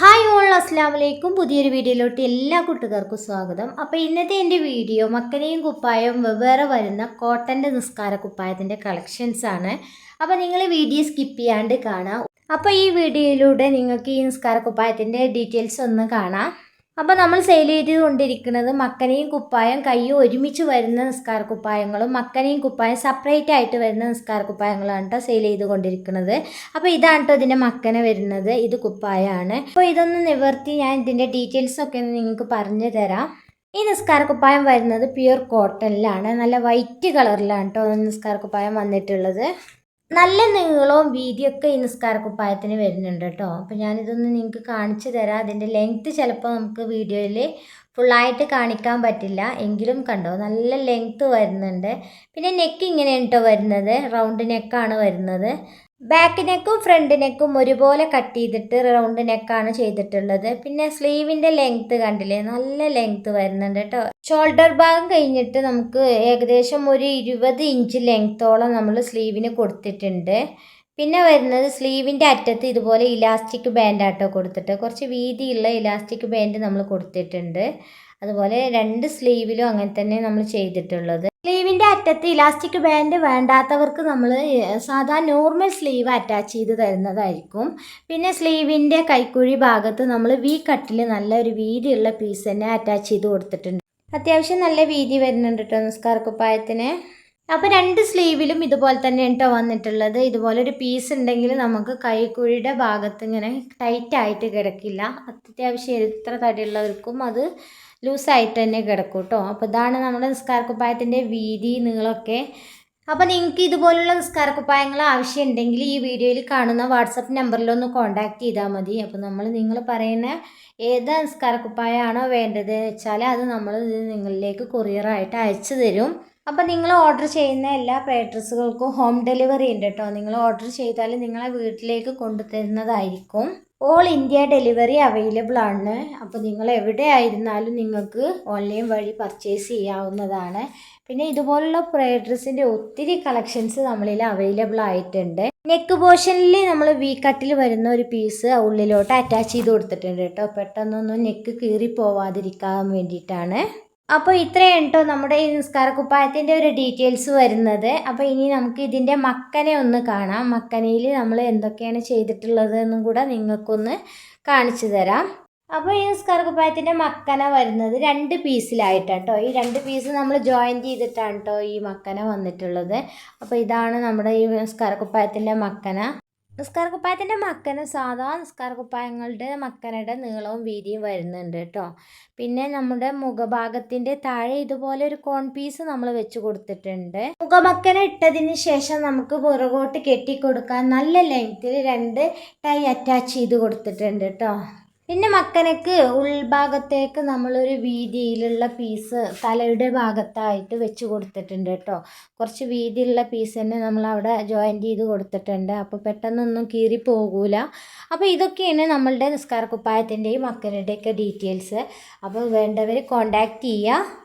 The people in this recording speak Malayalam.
ഹായ് ഓൾ അസ്സാം വലൈക്കും പുതിയൊരു വീഡിയോയിലോട്ട് എല്ലാ കൂട്ടുകാർക്കും സ്വാഗതം. അപ്പോൾ ഇന്നത്തെ എന്റെ വീഡിയോ മക്കനെയും കുപ്പായവും വെവ്വേറെ വരുന്ന കോട്ടന്റെ നിസ്കാര കുപ്പായത്തിന്റെ കളക്ഷൻസ് ആണ്. അപ്പോൾ നിങ്ങൾ വീഡിയോ സ്കിപ്പ് ചെയ്യാണ്ട് കാണാം. അപ്പോൾ ഈ വീഡിയോയിലൂടെ നിങ്ങൾക്ക് ഈ നിസ്കാര കുപ്പായത്തിന്റെ ഡീറ്റെയിൽസ് ഒന്ന് കാണാം. അപ്പോൾ നമ്മൾ സെയിൽ ചെയ്തുകൊണ്ടിരിക്കുന്നത് മക്കനെയും കുപ്പായം കയ്യും ഒരുമിച്ച് വരുന്ന നിസ്കാര കുപ്പായങ്ങളും മക്കനെയും കുപ്പായം സെപ്പറേറ്റ് ആയിട്ട് വരുന്ന നിസ്കാര കുപ്പായങ്ങളാണ് കേട്ടോ സെയിൽ ചെയ്തുകൊണ്ടിരിക്കുന്നത്. അപ്പോൾ ഇതാണ് കേട്ടോ ഇതിന്റെ മക്കനെ വരുന്നത്. ഇത് കുപ്പായമാണ് അപ്പോൾ ഇതൊന്ന് നിവർത്തി ഞാൻ ഇതിന്റെ ഡീറ്റെയിൽസ് ഒക്കെ നിങ്ങൾക്ക് പറഞ്ഞു തരാം. ഈ നിസ്കാര കുപ്പായം വരുന്നത് പ്യുർ കോട്ടണിലാണ് നല്ല വൈറ്റ് കളറിലാണ് കേട്ടോ നിസ്കാര കുപ്പായം വന്നിട്ടുള്ളത്. നല്ല നീളവും വീതിയൊക്കെ ഈ നിസ്കാര കുപ്പായത്തിന് വരുന്നുണ്ട് കേട്ടോ. അപ്പോൾ ഞാനിതൊന്ന് നിങ്ങൾക്ക് കാണിച്ചു തരാം. അതിന്റെ ലെങ്ത്ത് ചിലപ്പോൾ നമുക്ക് വീഡിയോയിൽ ഫുള്ളായിട്ട് കാണിക്കാൻ പറ്റില്ല. എങ്കിലും കണ്ടോ നല്ല ലെങ്ത്ത് വരുന്നുണ്ട്. പിന്നെ നെക്ക് ഇങ്ങനെയാണ് കേട്ടോ വരുന്നത്. റൗണ്ട് നെക്കാണ് വരുന്നത്. ബാക്ക് നെക്കും ഫ്രണ്ട് നെക്കും ഒരുപോലെ കട്ട് ചെയ്തിട്ട് റൗണ്ട് നെക്കാണ് ചെയ്തിട്ടുള്ളത്. പിന്നെ സ്ലീവിന്റെ ലെങ്ത് കണ്ടില്ലേ? നല്ല ലെങ്ത് വരുന്നുണ്ട് കേട്ടോ. ഷോൾഡർ ഭാഗം കഴിഞ്ഞിട്ട് നമുക്ക് ഏകദേശം ഒരു ഇരുപത് ഇഞ്ച് ലെങ്ത്തോളം നമ്മൾ സ്ലീവിന് കൊടുത്തിട്ടുണ്ട്. പിന്നെ വരുന്നത് സ്ലീവിന്റെ അറ്റത്ത് ഇതുപോലെ ഇലാസ്റ്റിക് ബാൻഡ് ആട്ടോ കൊടുത്തിട്ട്. കുറച്ച് വീതിയുള്ള ഇലാസ്റ്റിക് ബാൻഡ് നമ്മൾ കൊടുത്തിട്ടുണ്ട്. അതുപോലെ രണ്ട് സ്ലീവിലും അങ്ങനെ തന്നെ നമ്മൾ ചെയ്തിട്ടുള്ളത്. അറ്റത്ത് ഇലാസ്റ്റിക് ബാൻഡ് വേണ്ടാത്തവർക്ക് നമ്മൾ സാധാ നോർമൽ സ്ലീവ് അറ്റാച്ച് ചെയ്ത് തരുന്നതായിരിക്കും. പിന്നെ സ്ലീവിന്റെ കൈക്കുഴി ഭാഗത്ത് നമ്മൾ വി കട്ടിൽ നല്ലൊരു വീതിയുള്ള പീസ് തന്നെ അറ്റാച്ച് ചെയ്ത് കൊടുത്തിട്ടുണ്ട്. അത്യാവശ്യം നല്ല വീതി വരുന്നുണ്ട് കേട്ടോ നിസ്കാർ കുപ്പായത്തിന് അപ്പോൾ രണ്ട് സ്ലീവിലും ഇതുപോലെ തന്നെ കേട്ടോ വന്നിട്ടുള്ളത്. ഇതുപോലെ ഒരു പീസ് ഉണ്ടെങ്കിൽ നമുക്ക് കൈക്കുഴിയുടെ ഭാഗത്ത് ഇങ്ങനെ ടൈറ്റ് ആയിട്ട് കിടക്കില്ല. അത്യാവശ്യം എത്ര തടിയുള്ളവർക്കും അത് ലൂസായിട്ട് തന്നെ കിടക്കും കേട്ടോ അപ്പോൾ ഇതാണ് നമ്മുടെ നിസ്കാര കുപ്പായത്തിന്റെ വീതി നീളമൊക്കെ. അപ്പോൾ നിങ്ങൾക്ക് ഇതുപോലുള്ള നിസ്കാര കുപ്പായങ്ങൾ ആവശ്യമുണ്ടെങ്കിൽ ഈ വീഡിയോയിൽ കാണുന്ന വാട്സപ്പ് നമ്പറിലൊന്ന് കോൺടാക്റ്റ് ചെയ്താൽ മതി. അപ്പോൾ നമ്മൾ നിങ്ങൾ പറയുന്ന ഏത് നിസ്കാര കുപ്പായമാണോ വേണ്ടത് വെച്ചാൽ അത് നമ്മൾ നിങ്ങളിലേക്ക് കൊറിയറായിട്ട് അയച്ചു തരും. അപ്പോൾ നിങ്ങൾ ഓർഡർ ചെയ്യുന്ന എല്ലാ ഡ്രസ്സുകൾക്കും ഹോം ഡെലിവറി ഉണ്ട് കേട്ടോ നിങ്ങൾ ഓർഡർ ചെയ്താൽ നിങ്ങളെ വീട്ടിലേക്ക് കൊണ്ടുതരുന്നതായിരിക്കും. ഓൾ ഇന്ത്യ ഡെലിവറി അവൈലബിൾ ആണ്. അപ്പോൾ നിങ്ങൾ എവിടെ ആയിരുന്നാലും നിങ്ങൾക്ക് ഓൺലൈൻ വഴി പർച്ചേസ് ചെയ്യാവുന്നതാണ്. പിന്നെ ഇതുപോലുള്ള ഡ്രസ്സിന്റെ ഒത്തിരി കളക്ഷൻസ് നമ്മളിൽ അവൈലബിൾ ആയിട്ടുണ്ട്. നെക്ക് പോർഷനിൽ നമ്മൾ വി കട്ടിൽ വരുന്ന ഒരു പീസ് ഉള്ളിലോട്ട് അറ്റാച്ച് ചെയ്ത് കൊടുത്തിട്ടുണ്ട് കേട്ടോ പെട്ടെന്നൊന്നും നെക്ക് കീറി പോവാതിരിക്കാൻ വേണ്ടിയിട്ടാണ്. അപ്പോൾ ഇത്രയാണ് കേട്ടോ നമ്മുടെ ഈ നിസ്കാര കുപ്പായത്തിന്റെ ഒരു ഡീറ്റെയിൽസ് വരുന്നത്. അപ്പോൾ ഇനി നമുക്ക് ഇതിന്റെ മക്കനെ ഒന്ന് കാണാം. മക്കനയിൽ നമ്മൾ എന്തൊക്കെയാണ് ചെയ്തിട്ടുള്ളത് എന്നും കൂടെ നിങ്ങൾക്കൊന്ന് കാണിച്ചു തരാം. അപ്പോൾ ഈ നിസ്കാര കുപ്പായത്തിന്റെ മക്കന വരുന്നത് രണ്ട് പീസിലായിട്ടാണ് കേട്ടോ ഈ രണ്ട് പീസ് നമ്മൾ ജോയിൻ ചെയ്തിട്ടാണ് കേട്ടോ ഈ മക്കന വന്നിട്ടുള്ളത്. അപ്പോൾ ഇതാണ് നമ്മുടെ ഈ നിസ്കാര കുപ്പായത്തിന്റെ മക്കന. നിസ്കാര കുപ്പായത്തിന്റെ മക്കന് സാധാ നിസ്കാര കുപ്പായങ്ങളുടെ മക്കനയുടെ നീളവും വീതിയും വരുന്നുണ്ട് കേട്ടോ. പിന്നെ നമ്മുടെ മുഖഭാഗത്തിന്റെ താഴെ ഇതുപോലെ ഒരു കോൺ പീസ് നമ്മൾ വെച്ച് കൊടുത്തിട്ടുണ്ട്. മുഖമക്കന ഇട്ടതിന് ശേഷം നമുക്ക് പുറകോട്ട് കെട്ടിക്കൊടുക്കാൻ നല്ല ലെങ്ത്തിൽ രണ്ട് ടൈ അറ്റാച്ച് ചെയ്ത് കൊടുത്തിട്ടുണ്ട് കേട്ടോ. പിന്നെ മക്കനക്ക് ഉൾഭാഗത്തേക്ക് നമ്മളൊരു വീതിയിലുള്ള പീസ് തലയുടെ ഭാഗത്തായിട്ട് വെച്ച് കൊടുത്തിട്ടുണ്ട് കേട്ടോ. കുറച്ച് വീതിയുള്ള പീസ് തന്നെ നമ്മൾ അവിടെ ജോയിന്റ് ചെയ്ത് കൊടുത്തിട്ടുണ്ട്. അപ്പോൾ പെട്ടെന്നൊന്നും കീറി പോകൂല. അപ്പോൾ ഇതൊക്കെയാണ് നമ്മളുടെ നിസ്കാര കുപ്പായത്തിന്റെയും മക്കനുടെയൊക്കെ ഡീറ്റെയിൽസ് അപ്പോൾ വേണ്ടവർ കോണ്ടാക്റ്റ് ചെയ്യുക.